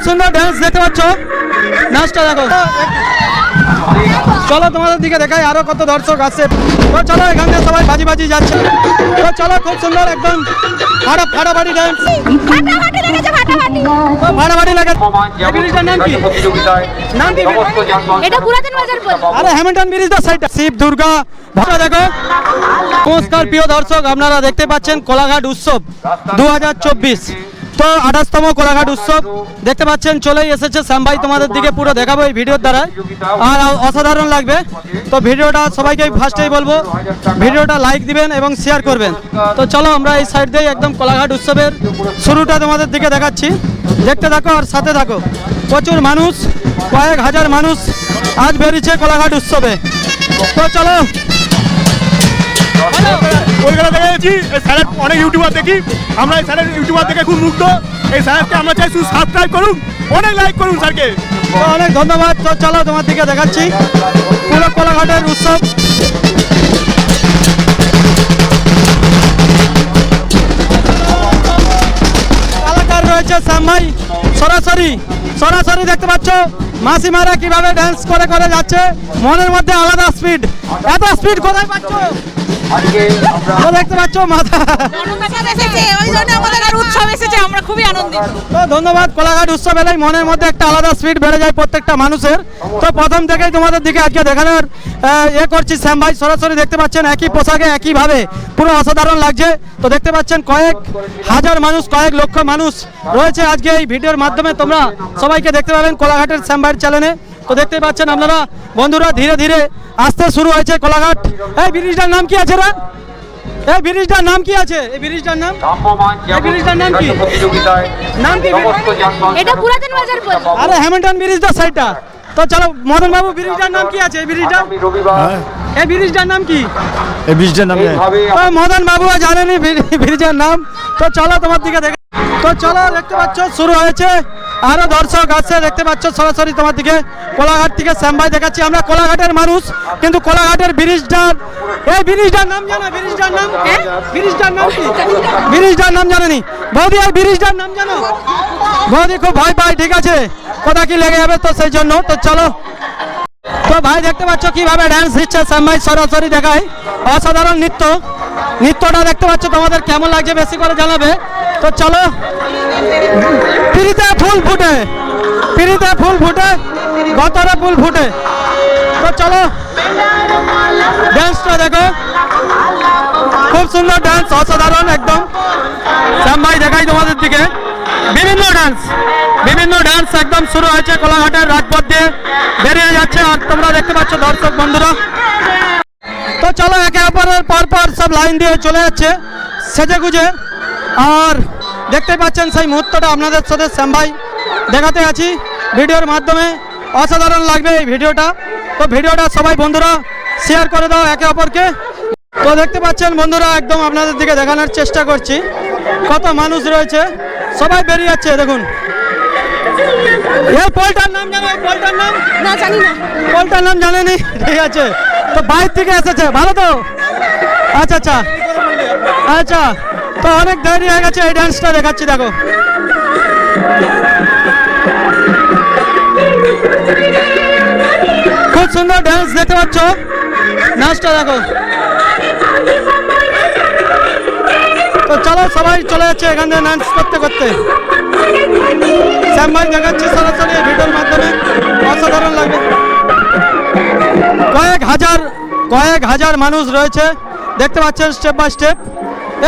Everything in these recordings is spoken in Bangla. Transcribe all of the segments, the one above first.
খুব সুন্দর ড্যান্স দেখতে পাচ্ছ? নাচটা দেখো। চলো তোমাদের দিকে দেখাই আরও কত দর্শক আছে। তো চলো এখান থেকে সবাই বাজি বাজি যাচ্ছে। তো চলো খুব সুন্দর একদম ফাটা ফাটাফাটি ড্যান্স ফাটাফাটি লেগেছে ফাটাফাটি ফাটাফাটি লাগে। ব্রিজটার নাম কি? নাম কি? এটা পুরাতন বাজার আরে হ্যামিল্টন ব্রিজ দা সাইড শিব দুর্গা ভাষা দেখো। নমস্কার প্রিয় দর্শক আপনারা দেখতে পাচ্ছেন কোলাঘাট উৎসব। দু হাজার চব্বিশ। তো আঠাশতম কোলাঘাট উৎসব। দেখতে পাচ্ছেন, চলেই এসেছে শ্যামভাই তোমাদের দিকে পুরো দেখাবো এই ভিডিওর দ্বারা আর অসাধারণ লাগবে। তো ভিডিওটা সবাইকে ফার্স্টেই বলব, ভিডিওটা লাইক দিবেন এবং শেয়ার করবেন। তো চলো আমরা এই সাইড দিয়ে একদম কোলাঘাট উৎসবের শুরুটা তোমাদের দিকে দেখাচ্ছি। দেখতে থাকো আর সাথে থাকো। প্রচুর মানুষ, কয়েক হাজার মানুষ আজ বেরিয়েছে কোলাঘাট উৎসবে। তো চলো। ওইখানে দেখে গেছি এই স্যারের অনেক ইউটিউবার দেখি। আমরা এই স্যারের ইউটিউবার দেখে খুব মুগ্ধ। এই স্যারকে আমরা চাই শুধু সাবস্ক্রাইব করুন, অনেক লাইক করুন স্যারকে। অনেক ধন্যবাদ। তো চলো তোমার দিকে দেখাচ্ছি। পুরো কোলাঘাটের উৎসব। কালাকার রয়েছে শ্যামভাই সরাসরি সরাসরি দেখতে পাচ্ছ মাসিমারা কীভাবে ড্যান্স করে করে যাচ্ছে। মনের মধ্যে আলাদা স্পিড এত স্পিড কোথায় পাচ্ছ? তো দেখতে পাচ্ছ মাথা। এসেছে ওই জন্য আমাদের আর উৎসব এসেছে আমরা খুবই আনন্দিত। তো ধন্যবাদ কোলাঘাট উৎসব এলেই মনের মধ্যে একটা আলাদা স্পিড বেড়ে যায় প্রত্যেকটা মানুষের। তো প্রথম থেকেই তোমাদের দিকে আজকে দেখানোর এ করছি শ্যাম ভাই সরাসরি দেখতে পাচ্ছেন একই পোশাকে একইভাবে। পুরো অসাধারণ লাগছে। তো দেখতে পাচ্ছেন কয়েক হাজার মানুষ কয়েক লক্ষ মানুষ রয়েছে আজকে এই ভিডিওর মাধ্যমে। তোমরা সবাইকে দেখতে পাবেন কোলাঘাটের শ্যাম ভাইয়ের চ্যানেলে তো দেখতে পাচ্ছেন আপনারা বন্ধুরা ধীরে ধীরে আসতে শুরু হয়েছে কোলাঘাট। এই ব্রিজটার নাম কি আছে রা? এই ব্রিজটার নাম কি আছে? এই ব্রিজটার নাম? এই ব্রিজটার নাম কি? নাম কি এটা পুরাতন বাজার আরে হ্যামিল্টন ব্রিজ দা সাইডটা তো চলো মদন বাবু ব্রিজটার নাম কি আছে? এই ব্রিজটা? এই ব্রিজটার নাম কি? এই বীজটার নামে ও মদন বাবু জানেনি ব্রি- ব্রিজের নাম। তো চলো তোমার দিকে দেখে তো চলো দেখতে পাচ্ছ শুরু হয়েছে। আরও দর্শক আসছে দেখতে পাচ্ছ সরাসরি তোমার দিকে। কোলাঘাট থেকে শ্যামভাই দেখাচ্ছি। আমরা কোলাঘাটের মানুষ, কিন্তু কোলাঘাটের ব্রিজটার এই ব্রিজটার নাম জানো, ব্রিজটার নাম ব্রিজটার নাম কি? ব্রিজটার নাম জানেনি বৌদি এই ব্রিজটার নাম জানো? বৌদি, খুব ভয় পাই ঠিক আছে? কোথা কি লেগে যাবে তো সেই জন্য, তো চলো। তো ভাই, দেখতে পাচ্ছ কীভাবে ড্যান্স দিচ্ছে শ্যামভাই সরাসরি দেখায়। অসাধারণ নৃত্য। নৃত্যটা দেখতে পাচ্ছ তোমাদের কেমন লাগছে, বেশি করে জানাবে। তো চলো। পিড়িতে ফুল ফুটে, পিড়িতে ফুল ফুটে, গতরে ফুল ফুটে। তো চলো ড্যান্সটা দেখো। খুব সুন্দর ডান্স অসাধারণ একদম। শ্যাম ভাই দেখাই তোমাদের দিকে। বিভিন্ন ডান্স বিভিন্ন ডান্স একদম শুরু হয়েছে কোলাঘাটের রাজপথ দিয়ে। বেরিয়ে যাচ্ছে আর তোমরা দেখতে পাচ্ছ দর্শক বন্ধুরা। তো চলো, একে অপরের পর পর সব লাইন দিয়ে চলে যাচ্ছে। সেজে গুজে আর দেখতে পাচ্ছেন সেই মুহূর্তটা আপনাদের সাথে শ্যাম ভাই দেখাতে আছি। ভিডিওর মাধ্যমে অসাধারণ লাগবে এই ভিডিওটা। তো ভিডিওটা সবাই বন্ধুরা শেয়ার করে দাও একে অপরকে। তো দেখতে পাচ্ছেন বন্ধুরা একদম আপনাদের দিকে দেখানোর চেষ্টা করছি। কত মানুষ রয়েছে। সবাই বেরিয়ে যাচ্ছে দেখুন। পোলটার নাম জানো এই পোলটার নাম? না জানি না। পোলটার নাম জানেনি? ঠিক আছে। তো বাইরে থেকে এসেছে ভালো তো? আচ্ছা আচ্ছা। আচ্ছা। তো অনেক দেরি হয়ে গেছে, এই ডান্সটা দেখাচ্ছি, দেখো। খুব সুন্দর ডান্স দেখতে পাচ্ছ। নাচটা দেখো। তো চলো, সবাই চলে যাচ্ছে এখান থেকে ডান্স করতে করতে। শ্যাম দেখাচ্ছে সরাসরি ভিডিওর মাধ্যমে। অসাধারণ লাগবে। কয়েক হাজার কয়েক হাজার মানুষ রয়েছে। দেখতে পাচ্ছেন স্টেপ বাই স্টেপ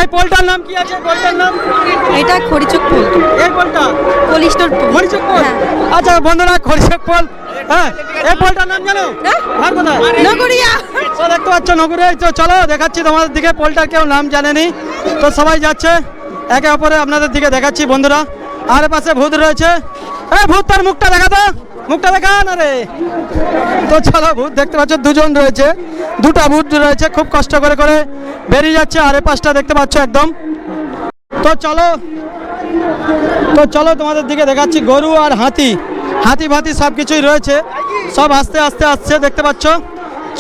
এই পোলটার নাম কি আছে? পোলটার নাম? এটা খড়িচক পোল। এই পোলটা? পলিস্টোর পোল। খড়িচক পোল? হ্যাঁ। আচ্ছা বন্ধুরা খড়িচক পোল। হ্যাঁ এই পোলটার নাম জানো? হ্যাঁ? ভাগ কোথায়? নগরিয়া। তো দেখতে পাচ্ছ নগরে তো চলো দেখাচ্ছি তোমাদের দিকে। পোলটার কেউ নাম জানেনি। তো সবাই যাচ্ছে। একে অপরে আপনাদের দিকে দেখাচ্ছি বন্ধুরা। আর পাশে ভূত রয়েছে। এই ভূত তার মুখটা দেখা তো। মুখটা দেখান, আরে। তো চলো, ভূত দেখতে পাচ্ছ, দুজন রয়েছে। দুটা ভূত রয়েছে, খুব কষ্ট করে করে বেরিয়ে যাচ্ছে, আরে পাশটা দেখতে পাচ্ছ একদম। তো চলো তো চলো তোমাদের দিকে দেখাচ্ছি, গরু আর হাতি। হাতি ভাতি সব কিছুই রয়েছে, সব আস্তে আস্তে আসছে, দেখতে পাচ্ছ।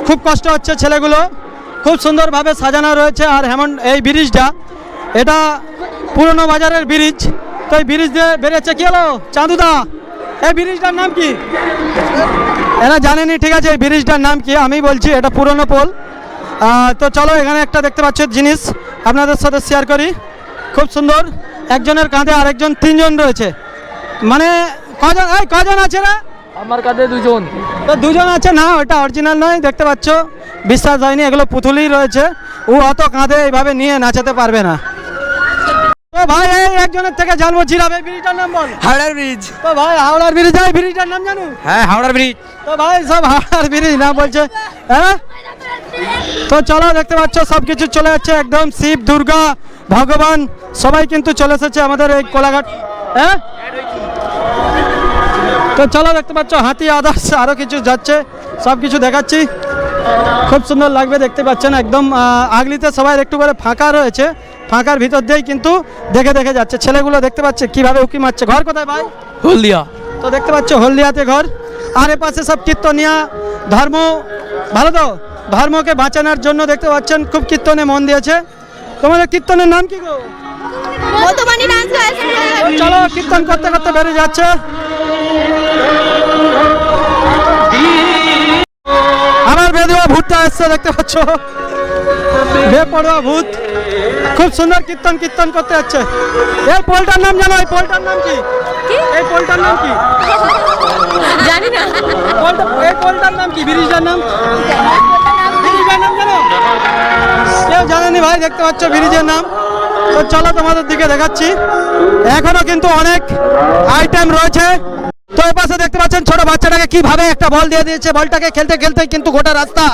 খুব কষ্ট হচ্ছে ছেলেগুলো, খুব সুন্দরভাবে সাজানো রয়েছে, আর হেমন, এই ব্রিজটা, এটা পুরনো বাজারের ব্রিজ। তো এই ব্রিজ দিয়ে বেরিয়েছে, কি হলো? চাঁদুদা! এই ব্রিজটার নাম কি? এরা জানেনি ঠিক আছে এই ব্রিজটার নাম কি? আমি বলছি এটা পুরনো পোল। তো চলো এখানে একটা দেখতে পাচ্ছ জিনিস। আপনাদের সাথে শেয়ার করি। খুব সুন্দর। একজনের কাঁধে আরেকজন তিনজন রয়েছে। মানে কজন এই কজন আছে রা? আমার কাঁধে দুজন। তো দুজন আছে? না ওটা অরিজিনাল নয় দেখতে পাচ্ছ। বিশ্বাস হয়নি এগুলো পুতুলই রয়েছে। ও অত কাঁধে এইভাবে নিয়ে নাচাতে পারবে না। তো ভাই একজনের থেকে জানব জিরাবে ব্রিজটার নাম বল। হাওড়ার ব্রিজ। তো ভাই হাওড়ার ব্রিজ এই ব্রিজটার নাম জানো? হ্যাঁ হাওড়ার ব্রিজ। তো ভাই সব হাওড়ার ব্রিজ না বলছে হ্যাঁ? তো চলো দেখতে পাচ্ছ সব কিছু চলে যাচ্ছে একদম শিব দুর্গা ভগবান সবাই কিন্তু চলে এসেছে আমাদের এই কোলাঘাট হ্যাঁ? তো চলো দেখতে পাচ্ছ হাতি আদার্স আরও কিছু যাচ্ছে সব কিছু দেখাচ্ছি। খুব সুন্দর লাগবে দেখতে পাচ্ছেন একদম আগলিতে সবাই একটু করে ফাঁকা রয়েছে। ফাঁকার ভিতর দিয়েই কিন্তু দেখে দেখে যাচ্ছে। ছেলেগুলো দেখতে পাচ্ছে কীভাবে উকি মারছে। ঘর কোথায় ভাই? হলদিয়া। তো দেখতে পাচ্ছ হলদিয়াতে ঘর। আর এ পাশে সব কীর্তনিয়া। ধর্ম ভালো তো? ধর্মকে বাঁচানোর জন্য দেখতে পাচ্ছেন খুব কীর্তনে মন দিয়েছে। তোমাদের কীর্তনের নাম কি গো? চলো কীর্তন করতে করতে বেরিয়ে যাচ্ছে। বেদুয়া ভূতটা এসছে দেখতে পাচ্ছ? বেপড়ুয়া ভূত খুব সুন্দর কীর্তন কীর্তন করতে যাচ্ছে। এই পোলটার নাম জানো? এই পোলটার নাম কি? এই পোলটার নাম কি? জানি না। পোলটা এই পোলটার নাম কি? ব্রিজটার নাম? ব্রিজটার নাম জানো? কেউ জানেনি ভাই দেখতে পাচ্ছ ব্রিজের নাম। তো চলো তোমাদের দিকে দেখাচ্ছি। এখনও কিন্তু অনেক আইটেম রয়েছে। তো পাশে দেখতে পাচ্ছেন ছোট বাচ্চাটাকে কীভাবে একটা বল দিয়ে দিয়েছে। বলটাকে খেলতে খেলতে কিন্তু গোটা রাস্তা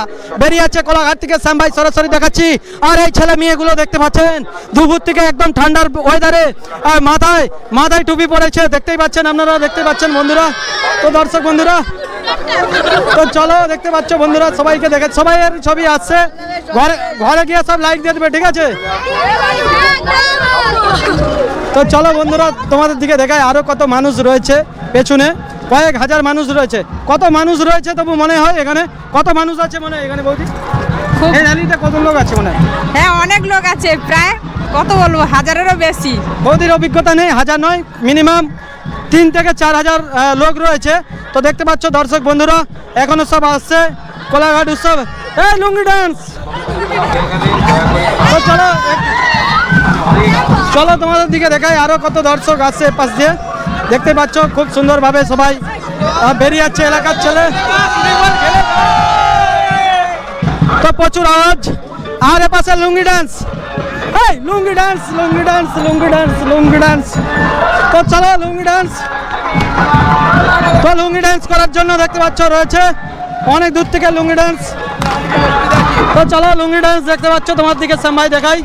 বেরিয়ে যাচ্ছে কোলাঘাট থেকে। শ্যামভাই সরাসরি দেখাচ্ছি। আর এই ছেলে মেয়েগুলো দেখতে পাচ্ছেন। দুপুর থেকে একদম ঠান্ডার ওয়েদারে আর মাথায় মাথায় টুপি পড়েছে। দেখতেই পাচ্ছেন আপনারা দেখতে পাচ্ছেন বন্ধুরা। তো দর্শক বন্ধুরা, তো চলো দেখতে পাচ্ছ বন্ধুরা, সবাইকে দেখে, সবাইয়ের ছবি আসছে। ঘরে ঘরে গিয়ে সব লাইক দিয়ে দেবে, ঠিক আছে? তো চলো বন্ধুরা, তোমাদের দিকে দেখায় আরও কত মানুষ রয়েছে। পেছনে কয়েক হাজার মানুষ রয়েছে। কত মানুষ রয়েছে তবু মনে হয় এখানে? কত মানুষ আছে মনে হয় এখানে বৌদি? এই র্যালিতে কত লোক আছে মনে হয়? হ্যাঁ অনেক লোক আছে প্রায় কত বলব হাজারেরও বেশি। বৌদির অভিজ্ঞতা নেই হাজার নয় মিনিমাম তিন থেকে চার হাজার লোক রয়েছে। তো দেখতে পাচ্ছ দর্শক বন্ধুরা এখনও সব আসছে কোলাঘাট উৎসব। এই লুঙ্গি ডান্স চলো চলো তোমাদের দিকে দেখাই আরও কত দর্শক আসছে পাশ দিয়ে। দেখতে পাচ্ছ, খুব সুন্দরভাবে সবাই বেরিয়ে যাচ্ছে এলাকার ছেলে। তো প্রচুর আওয়াজ। আর এপাশে লুঙ্গি ডান্স এই, lungi dance lungi dance lungi dance lungi dance তো চলো লুঙ্গি ডান্স তো লুঙ্গি ডান্স করার জন্য দেখতে পাচ্ছ, রয়েছে অনেক দূর থেকে লুঙ্গি ডান্স তো চলো লুঙ্গি ডান্স দেখতে পাচ্ছ, তোমার দিকে সামাই দেখাই।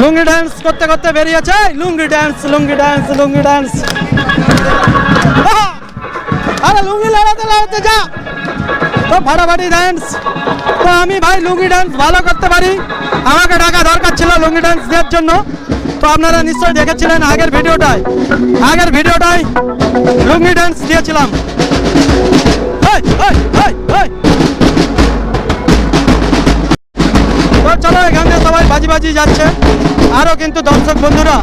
লুঙ্গি ডান্স করতে করতে বেরিয়েছে। লুঙ্গি ডান্স লুঙ্গি ডান্স লুঙ্গি আহা! আরে লুঙ্গি লড়াতে লড়াতে যা। তো ফাটাফাটি ডান্স তো আমি ভাই লুঙ্গি ডান্স ভালো করতে পারি। আমাকে টাকা দরকার ছিল লুঙ্গি ডান্স দেওয়ার জন্য। তো আপনারা নিশ্চয়ই দেখেছিলেন আগের ভিডিওটায়। আগের ভিডিওটায় লুঙ্গি ডান্স দিয়েছিলাম। এই, এই, এই, তো চলো, এখান থেকে সবাই বাজি বাজি যাচ্ছে। আরও কিন্তু দর্শক বন্ধুরা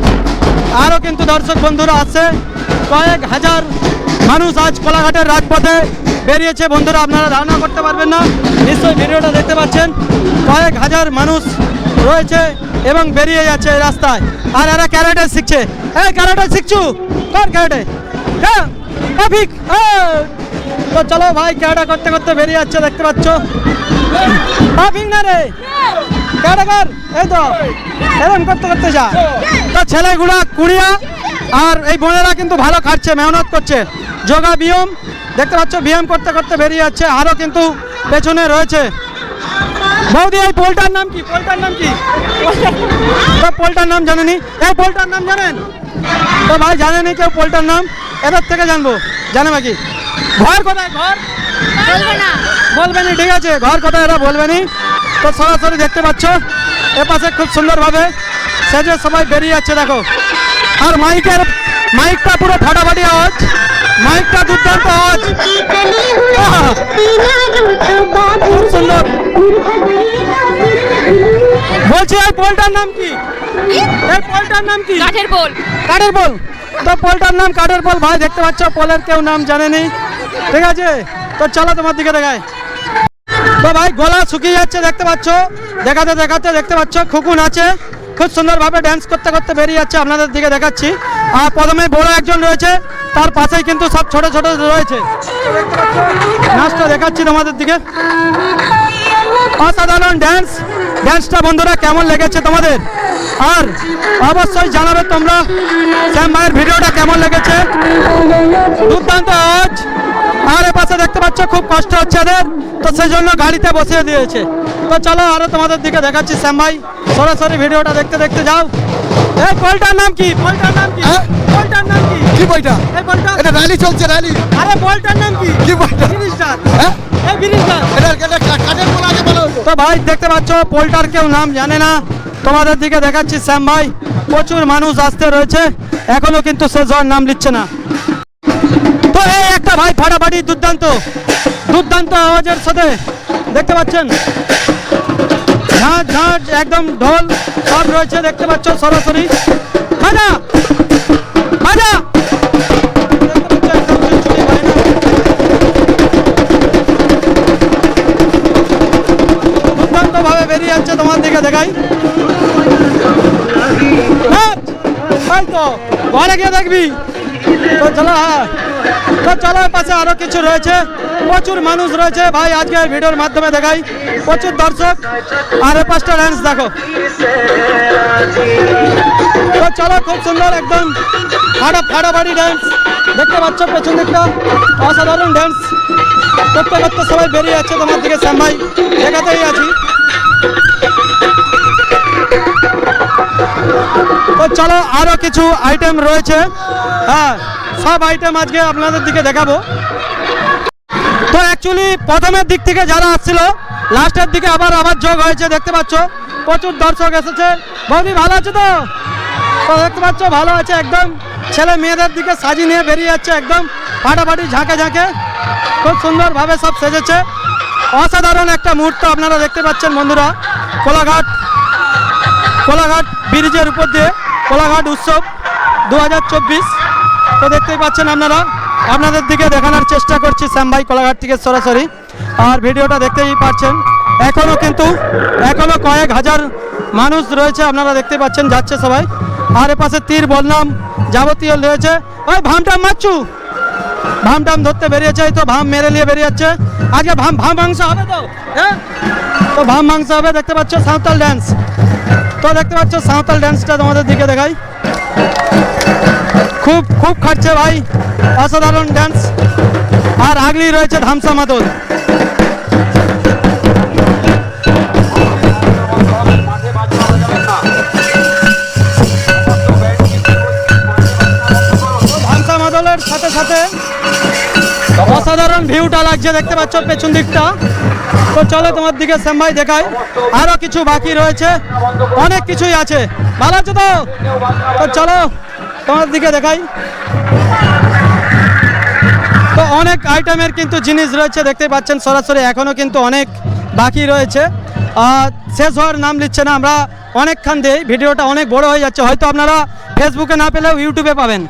আরও কিন্তু দর্শক বন্ধুরা আছে কয়েক হাজার মানুষ আজ কোলাঘাটের রাজপথে বেরিয়েছে। বন্ধুরা, আপনারা ধারণা করতে পারবেন না, নিশ্চয়ই ভিডিওটা দেখতে পাচ্ছেন। কয়েক হাজার মানুষ রয়েছে এবং বেরিয়ে যাচ্ছে রাস্তায়। আর এরা ক্যারেটে শিখছে। এই ক্যারেটে শিখছু? কোন ক্যারেটে? হ্যাঁ অভিক তো চলো ভাই ক্যারেটা করতে করতে বেরিয়ে যাচ্ছে, দেখতে পাচ্ছ? রে এই তো এরকম করতে করতে যা। তো ছেলেগুলা কুড়িয়া আর এই বোনেরা কিন্তু ভালো খাচ্ছে, মেহনত করছে। যোগা ব্যায়াম দেখতে পাচ্ছ ব্যায়াম করতে করতে বেরিয়ে যাচ্ছে, আরও কিন্তু পেছনে রয়েছে। বৌদি, এই পোলটার নাম কি? পোলটার নাম কি? পোলটার নাম জানেনি? এই পোলটার নাম জানেন? তো ভাই, জানেনি কেউ পোলটার নাম? এদের থেকে জানব। জানে বাকি ঘর কোথায় ঘর? বলব না। বলবেনি ঠিক আছে ঘর কথা এরা বলবেনি তো সরাসরি দেখতে পাচ্ছ এ পাশে খুব সুন্দরভাবে সেজে সবাই বেরিয়ে যাচ্ছে দেখো। আর মাইকের মাইকটা পুরো ফাটাফাটি আওয়াজ মাইকটা দুর্দান্ত আওয়াজ। খুব সুন্দর। বলছি এই পোলটার নাম কি? এই পোলটার নাম কি? কাঠের বল কাঠের বল তো পোলটার নাম কাঠের পোল। ভাই, দেখতে পাচ্ছ, পোলের কেউ নাম জানেনি। ঠিক আছে? তো চলো তোমার দিকে দেখায় তো ভাই, গলা শুকিয়ে যাচ্ছে, দেখতে পাচ্ছ? দেখাতে দেখাতে, দেখতে পাচ্ছ, খুকুন আছে। খুব সুন্দরভাবে ড্যান্স করতে করতে বেরিয়ে যাচ্ছে, আপনাদের দিকে দেখাচ্ছি। আর প্রথমে বড় একজন রয়েছে, তার পাশেই কিন্তু সব ছোট ছোট রয়েছে। নাচটা দেখাচ্ছি তোমাদের দিকে। অসাধারণ ড্যান্স ড্যান্সটা বন্ধুরা কেমন লেগেছে তোমাদের? আর অবশ্যই জানাবে তোমরা শ্যাম ভাইয়ের ভিডিওটা কেমন লেগেছে? দুর্দান্ত আজ আর এপাশে পাশে দেখতে পাচ্ছ, খুব কষ্ট হচ্ছে এদের। তো সেই জন্য গাড়িতে বসিয়ে দিয়েছে। তো চলো আরও তোমাদের দিকে দেখাচ্ছি শ্যাম ভাই। সরাসরি ভিডিওটা দেখতে দেখতে যাও। এই বলটার নাম কি? বলটার নাম কি? হ্যাঁ? বলটার নাম কি? কি বইটা এই বলটা এটা র্যালি চলছে র্যালি আরে বলটার নাম কি? কি বইটা ফিনিশার হ্যাঁ? এই ফিনিশার এটা এটা কা- কাঠের বলা আগে বলো? তো ভাই দেখতে পাচ্ছ পোলটার কেউ নাম জানে না। তোমাদের দিকে দেখাচ্ছি শ্যাম ভাই। প্রচুর মানুষ আসতে রয়েছে। এখনও কিন্তু সে জ্বর নাম নিচ্ছে না। তো এই একটা ভাই ফাটাফাটি দুর্দান্ত। দুর্দান্ত আওয়াজের সাথে। দেখতে পাচ্ছেন? ঝাঁঝ ঝাঁঝ, একদম ঢোল সব রয়েছে, দেখতে পাচ্ছ সরাসরি। বাজা! বাজা! বেরিয়ে যাচ্ছে তোমার দিকে, দেখাই! তো, ঘরে গিয়ে দেখবি। তো চলো হ্যাঁ। তো চলো পাশে আরও কিছু রয়েছে। প্রচুর মানুষ রয়েছে। ভাই, আজকে ভিডিওর মাধ্যমে দেখাই। প্রচুর দর্শক। আর পাঁচটা ডান্স দেখো। তো চলো, খুব সুন্দর একদম ফাটা ফাটাফাটি ডান্স দেখতে পাচ্ছ পেছন দিকটা? অসাধারণ ডান্স করতে করতে সবাই বেরিয়ে যাচ্ছে তোমার দিকে, শ্যাম ভাই। দেখাতেই আছি। তো চলো, আরও কিছু আইটেম রয়েছে। হ্যাঁ সব আইটেম আজকে আপনাদের দিকে দেখাবো। তো অ্যাকচুয়ালি প্রথমের দিক থেকে যারা আসছিল লাস্টের দিকে আবার আবার যোগ হয়েছে, দেখতে পাচ্ছ। প্রচুর দর্শক এসেছে। বৌদি, ভালো আছে তো? দেখতে পাচ্ছ, ভালো আছে একদম। ছেলে মেয়েদের দিকে সাজিয়ে নিয়ে বেরিয়ে যাচ্ছে একদম। ফাটাফাটি, ঝাঁকে ঝাঁকে। খুব সুন্দরভাবে সব সেজেছে। অসাধারণ একটা মুহূর্ত আপনারা দেখতে পাচ্ছেন, বন্ধুরা। কোলাঘাট কোলাঘাট ব্রিজের উপর দিয়ে কোলাঘাট উৎসব দু হাজার চব্বিশ। তো দেখতেই পাচ্ছেন আপনারা। আপনাদের দিকে দেখানোর চেষ্টা করছি শ্যাম ভাই কোলাঘাট থেকে সরাসরি। আর ভিডিওটা দেখতেই পাচ্ছেন। এখনও কিন্তু, এখনও কয়েক হাজার মানুষ রয়েছে, আপনারা দেখতে পাচ্ছেন, যাচ্ছে সবাই। আর এ পাশে তীর বললাম যাবতীয় রয়েছে। ওই ভামটাম মারছু ভামটাম ধরতে বেরিয়েছে তো ভাম মেরে নিয়ে বেরিয়ে যাচ্ছে আজকে ভাম ভাম মাংস হবে তো? হ্যাঁ? তো ভাম মাংস হবে, দেখতে পাচ্ছ, সাঁওতাল ড্যান্স তো দেখতে পাচ্ছ, সাঁওতাল ড্যান্সটা তোমাদের দিকে দেখাই। খুব খুব খাটছে ভাই। অসাধারণ ড্যান্স আর আগলি রয়েছে ধামসা মাদল। ধামসা মাদলের সাথে সাথে অসাধারণ ভিউটা লাগছে, দেখতে পাচ্ছ পেছন দিকটা। তো চলো তোমার দিকে শ্যাম ভাই দেখাই। আরও কিছু বাকি রয়েছে। অনেক কিছুই আছে। ভালো আছো তো চলো। তোমার দিকে দেখাই তো অনেক আইটেমের কিন্তু জিনিস রয়েছে দেখতে পাচ্ছেন সরাসরি এখনো কিন্তু অনেক বাকি রয়েছে আর শেষ হওয়ার নাম নিচ্ছে না আমরা অনেকক্ষণ দিয়েই ভিডিওটা অনেক বড় হয়ে যাচ্ছে হয়তো আপনারা ফেসবুকে না পেলেও ইউটিউবে পাবেন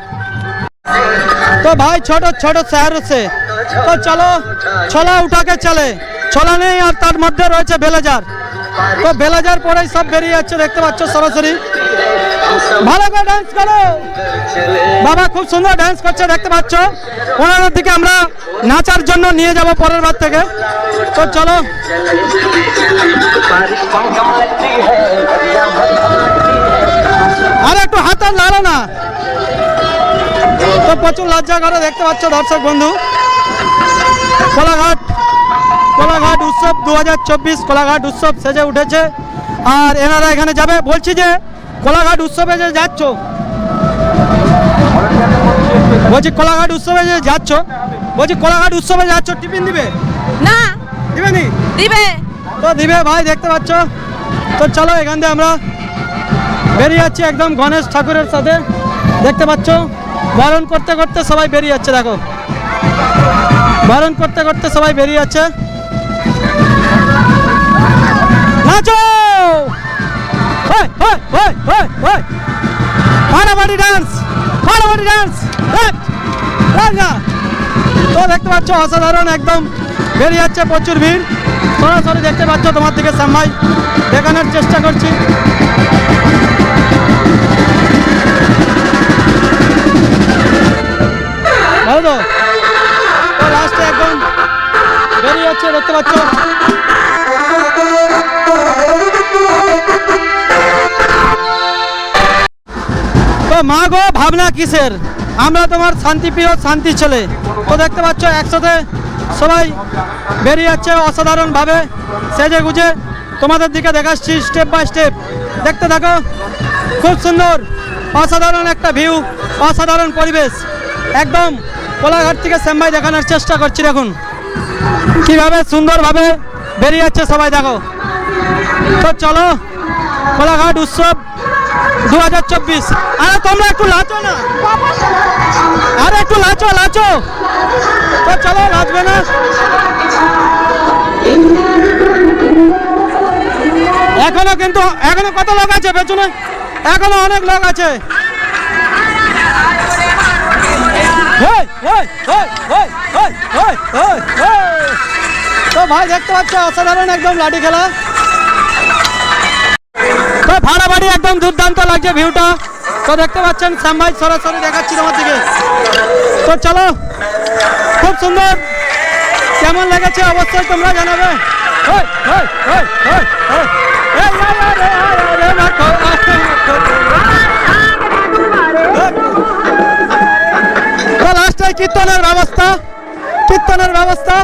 तो भाई छोटो छोटो शहर से तो चलो ছোলা উঠাকে চলে ছোলা নেই আর তার মধ্যে রয়েছে বেলাজার তো বেলা যাওয়ার পরেই সব বেরিয়ে যাচ্ছে, দেখতে পাচ্ছ সরাসরি। ভালো করে ডান্স করো। বাবা খুব সুন্দর ডান্স করছে, দেখতে পাচ্ছ। ওনাদের দিকে আমরা নাচার জন্য নিয়ে যাব পরের বার থেকে। তো চলো। আর একটু হাত আর নাড়ো না। তো প্রচুর লজ্জা করে, দেখতে পাচ্ছ দর্শক বন্ধু। কোলাঘাট কোলাঘাট উৎসব দুহাজার চব্বিশ কোলাঘাট উৎসব সেজে উঠেছে। আর এনারা এখানে যাবে। বলছি যে কোলাঘাট উৎসবে যে যাচ্ছ বলছি কোলাঘাট উৎসবে যে যাচ্ছ বলছি কোলাঘাট উৎসবে যাচ্ছ টিফিন দিবে? না। দিবে নি? দিবে। তো দিবে ভাই দেখতে পাচ্ছ? তো চলো এখান থেকে আমরা বেরিয়ে যাচ্ছি একদম গণেশ ঠাকুরের সাথে। দেখতে পাচ্ছ? বরণ করতে করতে সবাই বেরিয়ে যাচ্ছে দেখো। বরণ করতে করতে সবাই বেরিয়ে যাচ্ছে। নাচো! হয়, হয়, ডান্স ডান্স তো দেখতে পাচ্ছ অসাধারণ একদম বেরিয়ে যাচ্ছে প্রচুর ভিড়। সরাসরি দেখতে পাচ্ছ তোমার দিকে সাম্মাই দেখানোর চেষ্টা করছি। ভালো তো? বেরিয়ে যাচ্ছে, দেখতে পাচ্ছ? মা গো, ভাবনা কিসের? আমরা তোমার শান্তিপ্রিয়, শান্তি ছেলে। তো দেখতে পাচ্ছ, একসাথে সবাই বেরিয়ে যাচ্ছে অসাধারণভাবে, সেজে গুজে। তোমাদের দিকে দেখাচ্ছি স্টেপ বাই স্টেপ দেখতে থাকো, খুব সুন্দর, অসাধারণ একটা ভিউ অসাধারণ পরিবেশ। একদম কোলাঘাট থেকে শ্যামবাই দেখানোর চেষ্টা করছি, দেখুন। কীভাবে সুন্দরভাবে বেরিয়ে যাচ্ছে সবাই দেখো। তো চলো, কোলাঘাট উৎসব দু হাজার চব্বিশ। আরে, তোমরা একটু লাচো না। আরে, একটু লাচো লাচো তো চলো লাচবে না? এখনও কিন্তু, এখনও কত লোক আছে পেছনে? এখনও অনেক লোক আছে। ভাই দেখতে পাচ্ছ, অসাধারণ একদম লাঠি খেলা। তো ভাড়াবাড়ি একদম দুর্দান্ত লাগছে ভিউটা তো দেখতে পাচ্ছেন, শ্যাম ভাই সরাসরি দেখাচ্ছি তোমার দিকে। তো চলো, খুব সুন্দর। কেমন লেগেছে অবশ্যই তোমরা জানাবে। লাস্টে কীর্তনের ব্যবস্থা কীর্তনের ব্যবস্থা।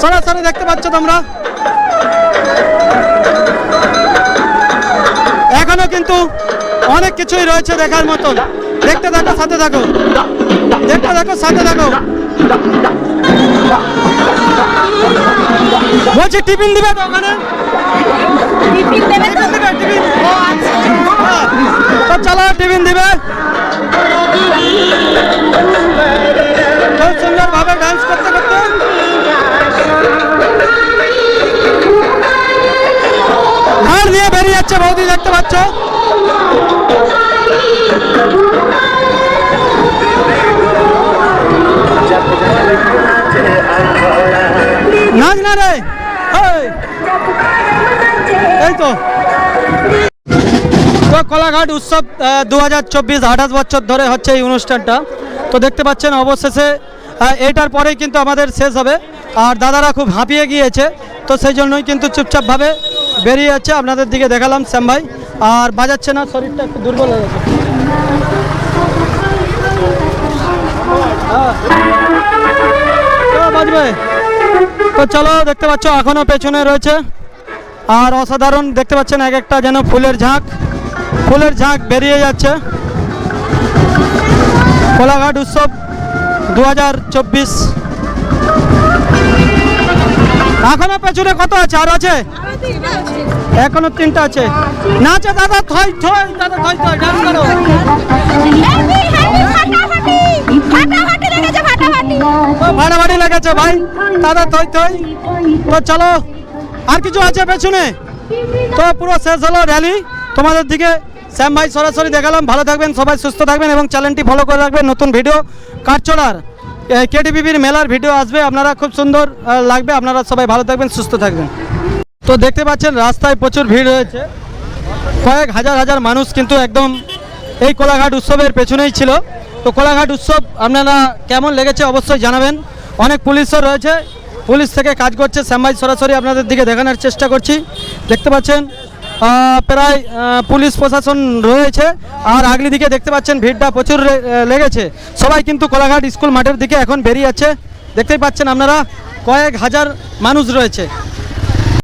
সরাসরি দেখতে পাচ্ছ তোমরা? এখনও কিন্তু অনেক কিছুই রয়েছে দেখার মতন। দেখতে থাকো সাথে থাকো। দেখতে থাকো সাথে থাকো। বলছি টিফিন দিবে তো ওখানে? টিফিন দেবে আচ্ছা। তো চলো টিফিন দিবে। খুব সুন্দর ভাবে ডান্স করতে করতে। যাচ্ছে বৌদি দেখতে পাচ্ছ? নাচ না রে এই। তো। তো কলাঘাট উৎসব দু হাজার চব্বিশ আঠাশ বছর ধরে হচ্ছে এই অনুষ্ঠানটা। তো দেখতে পাচ্ছেন অবশেষে আহ, এইটার পরেই কিন্তু আমাদের শেষ হবে। আর দাদারা খুব হাঁপিয়ে গিয়েছে তো সেই জন্যই কিন্তু চুপচাপভাবে বেরিয়ে যাচ্ছে, আপনাদের দিকে দেখালাম শ্যাম ভাই। আর বাজাচ্ছে না, শরীরটা একটু দুর্বল হয়ে গেছে। হ্যাঁ। বাজবে। তো চলো, দেখতে পাচ্ছ, এখনও পেছনে রয়েছে। আর অসাধারণ, দেখতে পাচ্ছেন, এক একটা যেন ফুলের ঝাঁক। ফুলের ঝাঁক বেরিয়ে যাচ্ছে। কোলাঘাট উৎসব দু হাজার চব্বিশ। এখনও পেছনে কত আছে? আর আছে? এখনও তিনটা আছে। না আছে দাদা, থই থই, দাদা, থই থই ডান্স করো। ফাটাফাটি লেগেছে ভাই। দাদা, থই থই। তো চলো, আর কিছু আছে পেছনে? তো পুরো শেষ হলো র্যালি তোমাদের দিকে শ্যাম ভাই সরাসরি দেখালাম। ভালো থাকবেন, সবাই সুস্থ থাকবেন এবং চ্যানেলটি ফলো করে রাখবেন। নতুন ভিডিও কাঠচড়ার কেটিভির মেলার ভিডিও আসবে। আপনারা খুব সুন্দর লাগবে। আপনারা সবাই ভালো থাকবেন, সুস্থ থাকবেন। তো দেখতে পাচ্ছেন, রাস্তায় প্রচুর ভিড় রয়েছে। কয়েক হাজার হাজার মানুষ কিন্তু একদম এই কোলাঘাট উৎসবের পেছনেই ছিল। তো কোলাঘাট উৎসব আপনারা কেমন লেগেছে অবশ্যই জানাবেন। অনেক পুলিশও রয়েছে। পুলিশ থেকে কাজ করছে শ্যামবাই সরাসরি আপনাদের দিকে দেখানোর চেষ্টা করছি। দেখতে পাচ্ছেন প্রায় পুলিশ প্রশাসন রয়েছে। আর আগলি দিকে দেখতে পাচ্ছেন, ভিড়টা প্রচুর লেগেছে। সবাই কিন্তু কোলাঘাট স্কুল মাঠের দিকে এখন বেরিয়ে যাচ্ছে। দেখতেই পাচ্ছেন আপনারা, কয়েক হাজার মানুষ রয়েছে।